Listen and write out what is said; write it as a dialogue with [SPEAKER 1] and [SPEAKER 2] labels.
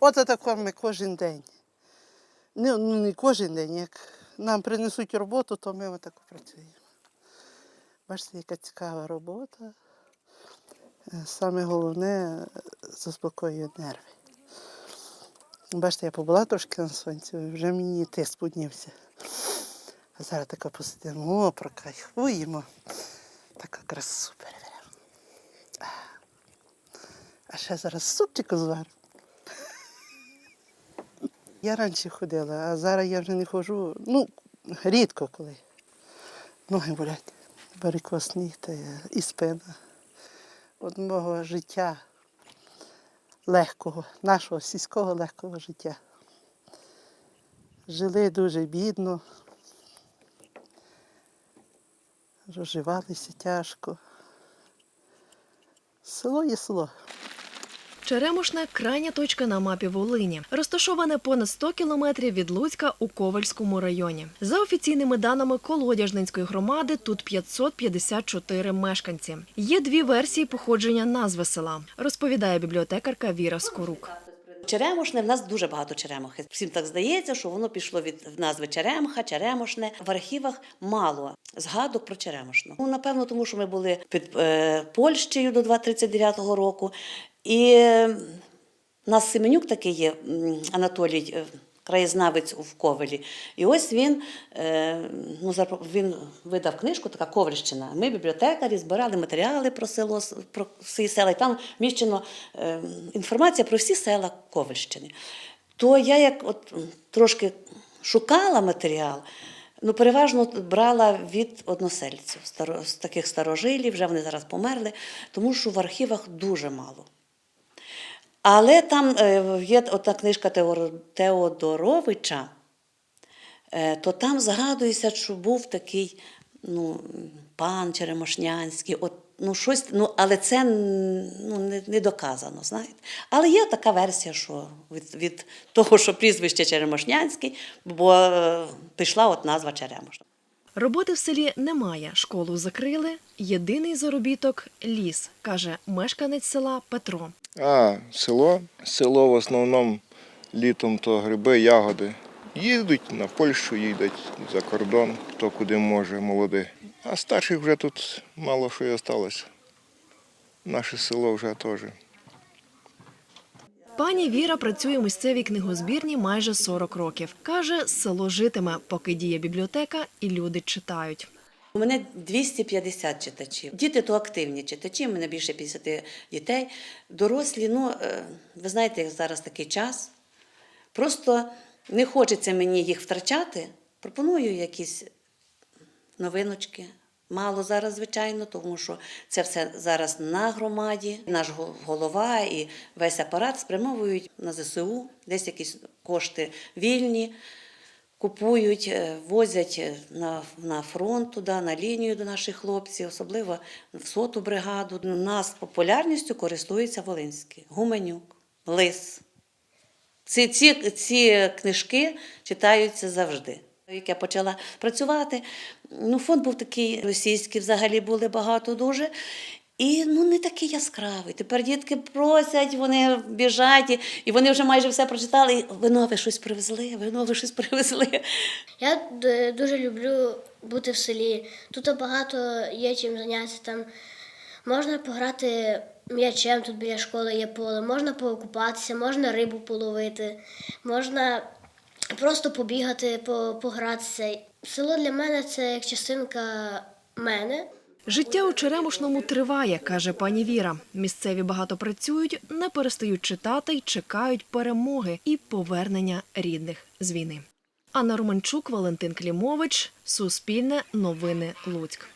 [SPEAKER 1] От тако ми кожен день. Не, ну, не кожен день, як нам принесуть роботу, то ми отако працюємо. Бачите, яка цікава робота. Е, Саме головне е, заспокоює нерви. Бачите, я побула трошки на сонці, вже мені тиск піднівся. А зараз тако посидимо, прокайфуємо. Така красу перевіряємо. А ще зараз супчику зварю. Я раніше ходила, а зараз я вже не ходжу. Ну, рідко коли. Ноги болять, варикосні та і спина. От мого життя легкого, нашого сільського легкого життя. Жили дуже бідно, розживалися тяжко. Село є село.
[SPEAKER 2] Черемошне крайня точка на мапі Волині, розташоване понад 100 кілометрів від Луцька у Ковальському районі. За офіційними даними Колодяжненської громади, тут 554 мешканці. Є дві версії походження назви села, розповідає бібліотекарка Віра Скорук.
[SPEAKER 3] Черемошне в нас дуже багато черемохи. Всім так здається, що воно пішло від назви Черемха, Черемошне. В архівах мало згадок про Черемошну. Ну, напевно, тому що ми були під е, Польщею до 239 року. І у нас Семенюк такий є, Анатолій. е, Краєзнавець в Ковелі. І ось він, е, ну, він видав книжку, така Ковальщина. Ми, бібліотекарі, збирали матеріали про село, про всі села. І там вміщено е, інформація про всі села Ковальщини. То я як от трошки шукала матеріал, ну, переважно брала від односельців, з таких старожилів, вже вони зараз померли, тому що в архівах дуже мало. Але там е, є одна книжка Теодоровича, е, то там згадується, що був такий ну, пан Черемошнянський, от, ну, щось, ну, але це ну, не, не доказано, знаєте. Але є така версія, що від, від того, що прізвище Черемошнянський, бо е, пішла от назва Черемош.
[SPEAKER 2] Роботи в селі немає, школу закрили. Єдиний заробіток ліс, каже мешканець села Петро.
[SPEAKER 4] А, село. Село в основному літом то гриби, ягоди. Їдуть на Польщу, їдуть за кордон, хто куди може, молоді. А старших вже тут мало що і залишилося. Наше село вже теж.
[SPEAKER 2] Пані Віра працює у місцевій книгозбірні майже 40 років. Каже, село житиме, поки діє бібліотека і люди читають.
[SPEAKER 3] У мене 250 читачів. Діти то активні читачі, у мене більше 50 дітей. Дорослі, ну, е, ви знаєте, зараз такий час. Просто не хочеться мені їх втрачати. Пропоную якісь новиночки. Мало зараз, звичайно, тому що це все зараз на громаді. Наш голова і весь апарат спрямовують на ЗСУ, десь якісь кошти вільні купують, е, возять е, на, на фронт туди, на лінію до наших хлопців, особливо в соту бригаду. У нас популярністю користується Волинський, Гуменюк, Лис. Ці, ці, ці книжки читаються завжди. Як я почала працювати, ну, фонд був такий російський, взагалі були багато дуже. І ну, не такий яскравий. Тепер дітки просять, вони біжать, і- вони вже майже все прочитали. І, Ви нове щось привезли, ви нове щось привезли.
[SPEAKER 5] Я дуже люблю бути в селі. Тут багато є чим зайнятися. Там можна пограти м'ячем, тут біля школи є поле, можна поокупатися, можна рибу половити, можна просто побігати, погратися. Село для мене це як частинка мене.
[SPEAKER 2] Життя у Черемушному триває, каже пані Віра. Місцеві багато працюють, не перестають читати й чекають перемоги і повернення рідних з війни. Анна Романчук, Валентин Клімович, Суспільне, Новини Луцьк.